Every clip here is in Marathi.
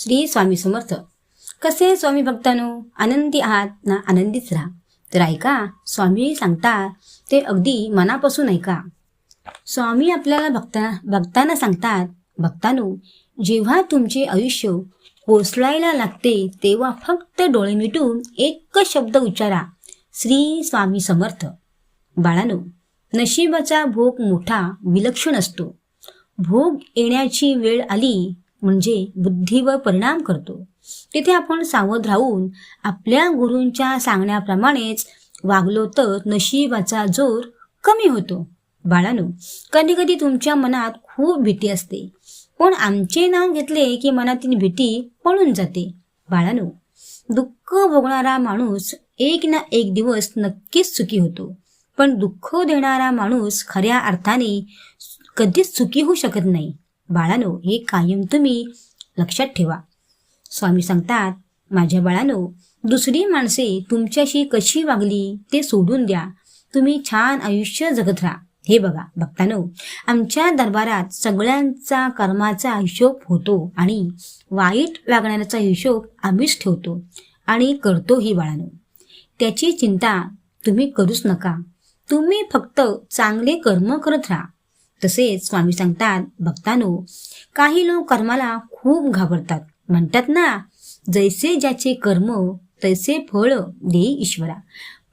श्री स्वामी समर्थ. कसे स्वामी भक्तानो? आनंदी आहात ना आनंदीच राहा. तर ऐका स्वामी सांगतात ते अगदी मनापासून ऐका. स्वामी आपल्याला भक्ता भक्तांना सांगतात भक्तानो जेव्हा तुमचे आयुष्य कोसळायला लागते तेव्हा फक्त डोळे मिटून एक शब्द उच्चारा श्री स्वामी समर्थ. बाळानो नशिबाचा भोग मोठा विलक्षण असतो. भोग येण्याची वेळ आली म्हणजे बुद्धीवर परिणाम करतो. तिथे आपण सावध राहून आपल्या गुरूंच्या सांगण्याप्रमाणेच वागलो तर नशिबाचा जोर कमी होतो. बाळानो कधी कधी तुमच्या मनात खूप भीती असते. पण आमचे नाव घेतले की मनातील भीती पळून जाते. बाळानो दुःख भोगणारा माणूस एक ना एक दिवस नक्कीच सुखी होतो. पण दुःख देणारा माणूस खऱ्या अर्थाने कधीच सुखी होऊ शकत नाही. बाळानो हे कायम तुम्ही लक्षात ठेवा. स्वामी सांगतात माझ्या बाळानो दुसरी माणसे तुमच्याशी कशी वागली ते सोडून द्या. तुम्ही छान आयुष्य जगत राहा. हे बघा भक्तानो आमच्या दरबारात सगळ्यांचा कर्माचा हिशोब होतो आणि वाईट वागण्याचा हिशोब आम्हीच ठेवतो आणि करतो ही बाळानो. त्याची चिंता तुम्ही करूच नका. तुम्ही फक्त चांगले कर्म करत राहा. तसेच स्वामी सांगतात भक्तानो काही लोक कर्माला खूप घाबरतात. म्हणतात ना जैसे ज्याचे कर्म तैसे फळ दे ईश्वरा.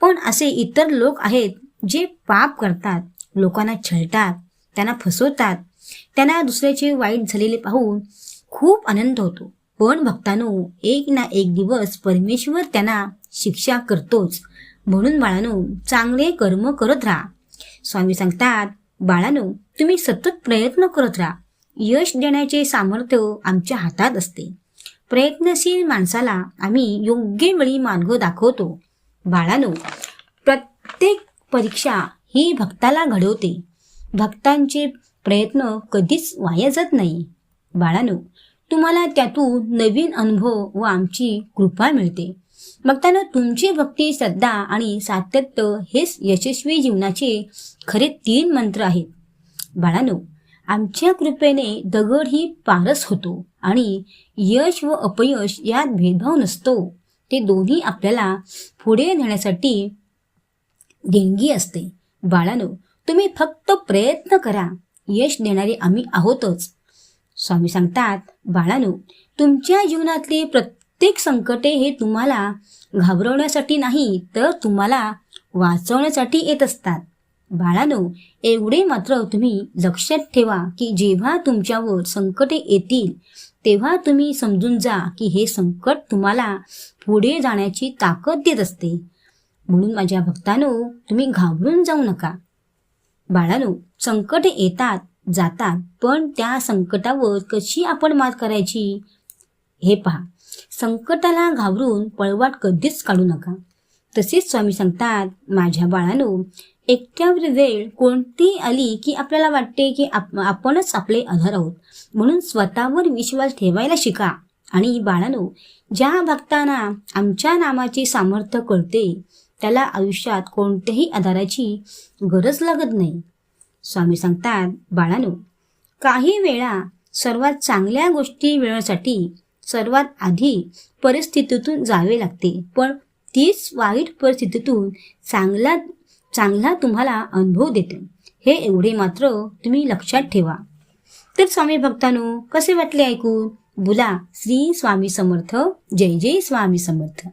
पण असे इतर लोक आहेत जे पाप करतात लोकांना छळतात त्यांना फसवतात. त्यांना दुसऱ्याचे वाईट झालेले पाहून खूप आनंद होतो. पण भक्तानो एक ना एक दिवस परमेश्वर त्यांना शिक्षा करतोच. म्हणून बाळानो चांगले कर्म करत राहा. स्वामी सांगतात बाळानो तुम्ही सतत प्रयत्न करत राहा. यश देण्याचे सामर्थ्य आमच्या हातात असते. प्रयत्नशील माणसाला आम्ही योग्य वेळी मार्ग दाखवतो. बाळानो प्रत्येक परीक्षा ही भक्ताला घडवते. भक्तांचे प्रयत्न कधीच वाया जात नाही. बाळानो तुम्हाला त्यातून नवीन अनुभव व आमची कृपा मिळते. भक्तांनो तुमची भक्ती श्रद्धा आणि सातत्य हेच यशस्वी जीवनाचे खरे तीन मंत्र आहेत. बाळानो आमच्या कृपेने दगड ही पारस होतो आणि यश व अपयश यात भेदभाव नसतो. ते दोन्ही आपल्याला पुढे नेण्यासाठी देणगी असते. बाळानो तुम्ही फक्त प्रयत्न करा. यश देणारे आम्ही आहोतच. स्वामी सांगतात बाळानो तुमच्या जीवनातले प्रत्येक प्रत्येक संकटे हे तुम्हाला घाबरवण्यासाठी नाही तर तुम्हाला वाचवण्यासाठी येत असतात. बाळानो एवढे मात्र तुम्ही लक्षात ठेवा की जेव्हा तुमच्यावर संकटे येतील तेव्हा तुम्ही समजून जा की हे संकट तुम्हाला पुढे जाण्याची ताकद देत असते. म्हणून माझ्या भक्तानो तुम्ही घाबरून जाऊ नका. बाळानो संकटे येतात जातात पण त्या संकटावर कशी आपण मात करायची? हे पहा. संकटाला घाबरून पळवाट कधीच काढू नका. तसेच स्वामी सांगतात माझ्या बाळानो एकट्यावर वेळ कोणती आली की आपल्याला वाटते की आप आपणच आपले आधार आहोत. म्हणून स्वतःवर विश्वास ठेवायला शिका. आणि बाळानो ज्या भक्तांना आमच्या नामाचे सामर्थ्य कळते त्याला आयुष्यात कोणत्याही आधाराची गरज लागत नाही. स्वामी सांगतात बाळानो काही वेळा सर्वात चांगल्या गोष्टी मिळवण्यासाठी सर्वात आधी परिस्थितीतून जावे लागते. पण तीच वाईट परिस्थितीतून चांगला चांगला तुम्हाला अनुभव देते. हे एवढे मात्र तुम्ही लक्षात ठेवा. तर स्वामी भक्तानो कसे वाटले ऐकून? बोला श्री स्वामी समर्थ. जय जय स्वामी समर्थ.